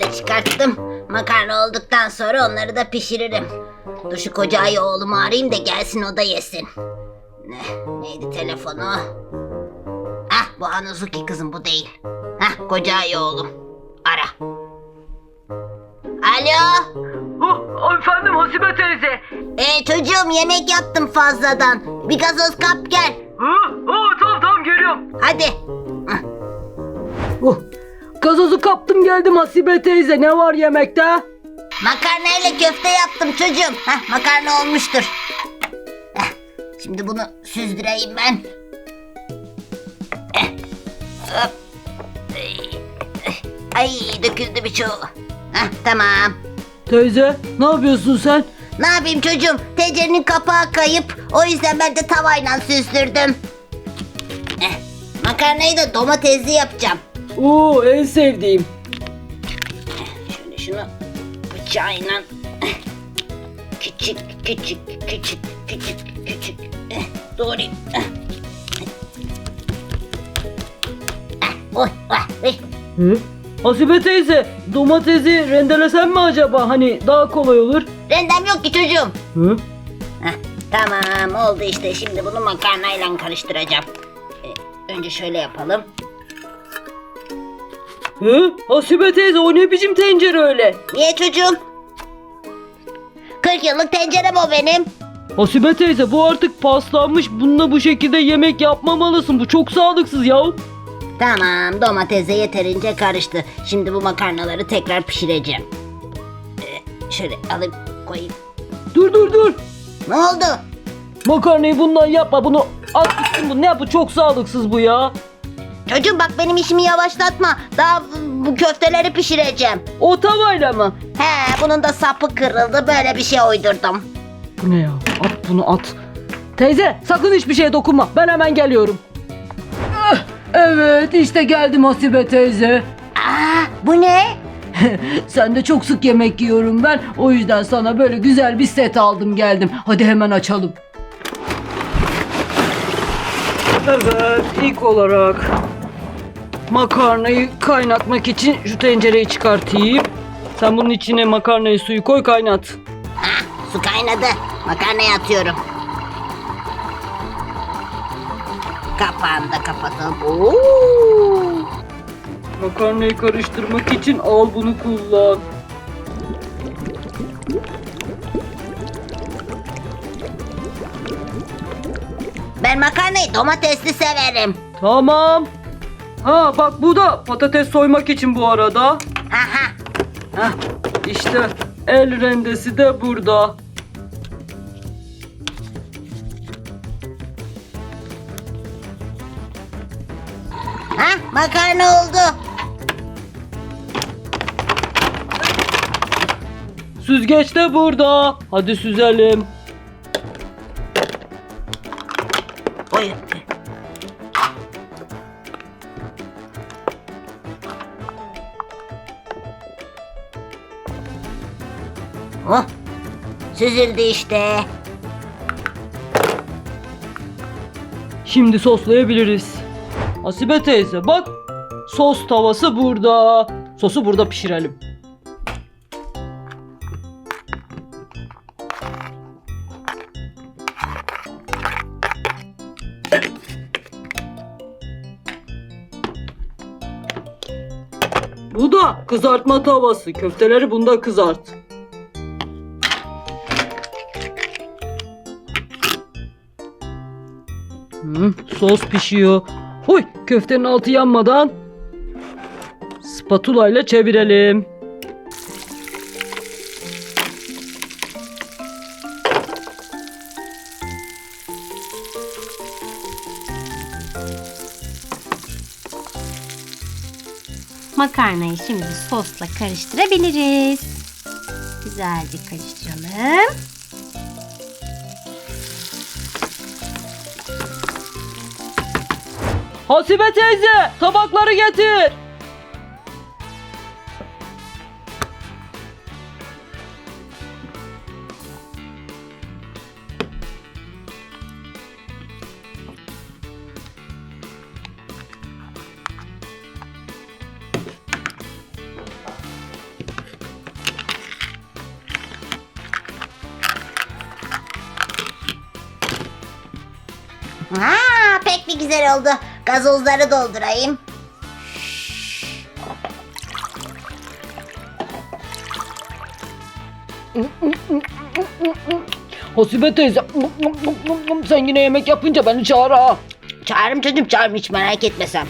de çıkarttım. Makarna olduktan sonra onları da pişiririm. Dur şu koca ayı oğlumu arayayım da gelsin o da yesin. Ne, neydi telefonu? Ah bu Hanuzuki kızım bu değil. Hah koca ayı oğlum. Ara. Alo. Oh, efendim Hasibe teyze. Ee, çocuğum yemek yaptım fazladan. Bir gazoz kap gel. Oh, oh, tamam tamam geliyorum. Hadi. Oh, gazozu kaptım geldim Hasibe teyze. Ne var yemekte? Makarna ile köfte yaptım çocuğum. Hah makarna olmuştur. Heh, şimdi bunu süzdüreyim ben. Eh, hop. Ay döküldü birçoğu. Hah tamam. Teyze ne yapıyorsun sen? Ne yapayım çocuğum? Tencerenin kapağı kayıp. O yüzden ben de tavayla süzdürdüm. Eh, makarnayı da domatesli yapacağım. Oo en sevdiğim. Şöyle şunu bıçağıyla küçük küçük küçük küçük küçük eh, doğrayayım. Eh. Ah, Oy, oy. Hı? Hasibe teyze domatesi rendelesem mi acaba? Hani daha kolay olur. Rendem yok ki çocuğum. Hı? Heh, tamam oldu işte şimdi bunu makarnayla karıştıracağım. Eh, önce şöyle yapalım. Hı? Hasibe teyze o ne biçim tencere öyle? Niye çocuğum? 40 yıllık tencerem o benim. Hasibe teyze bu artık paslanmış. Bununla bu şekilde yemek yapmamalısın. Bu çok sağlıksız ya. Tamam domatese yeterince karıştı. Şimdi bu makarnaları tekrar pişireceğim. Ee, şöyle alayım koyayım. Dur dur dur. Ne oldu? Makarnayı bundan yapma. Bunu at gitsin bu. Ne? Bu çok sağlıksız bu ya. Çocuğum bak benim işimi yavaşlatma. Daha bu köfteleri pişireceğim. O tavayla mı? He bunun da sapı kırıldı böyle bir şey uydurdum. Bu ne ya? At bunu at. Teyze sakın hiçbir şeye dokunma. Ben hemen geliyorum. Ah, Evet işte geldim Hasibe teyze. Aa bu ne? Sen de çok sık yemek yiyorum ben. O yüzden sana böyle güzel bir set aldım geldim. Hadi hemen açalım. Evet ilk olarak makarnayı kaynatmak için şu tencereyi çıkartayım. Sen bunun içine makarnayı suyu koy kaynat. Ah su kaynadı. Makarnayı atıyorum. Kapağını da kapatalım. Oo. Makarnayı karıştırmak için al bunu kullan. Ben makarnayı domatesli severim. Tamam. Ha bak bu da patates soymak için bu arada. Aha. Heh, işte el rendesi de burada. Ha makarna oldu. Süzgeç de burada. Hadi süzelim. Oy. Oh, süzüldü işte. Şimdi soslayabiliriz. Asibe teyze bak. Sos tavası burada. Sosu burada pişirelim. Bu da kızartma tavası. Köfteleri bunda kızart. Hı, sos pişiyor. Huy köftenin altı yanmadan spatula ile çevirelim. Makarnayı şimdi sosla karıştırabiliriz. Güzelce karıştıralım. Hasibe teyze tabakları getir. Ha, pek bir güzel oldu. Gazozları doldurayım. Hasibe teyze sen yine yemek yapınca beni çağır ha. Çağırırım çocuğum çağırırım hiç merak etme sen.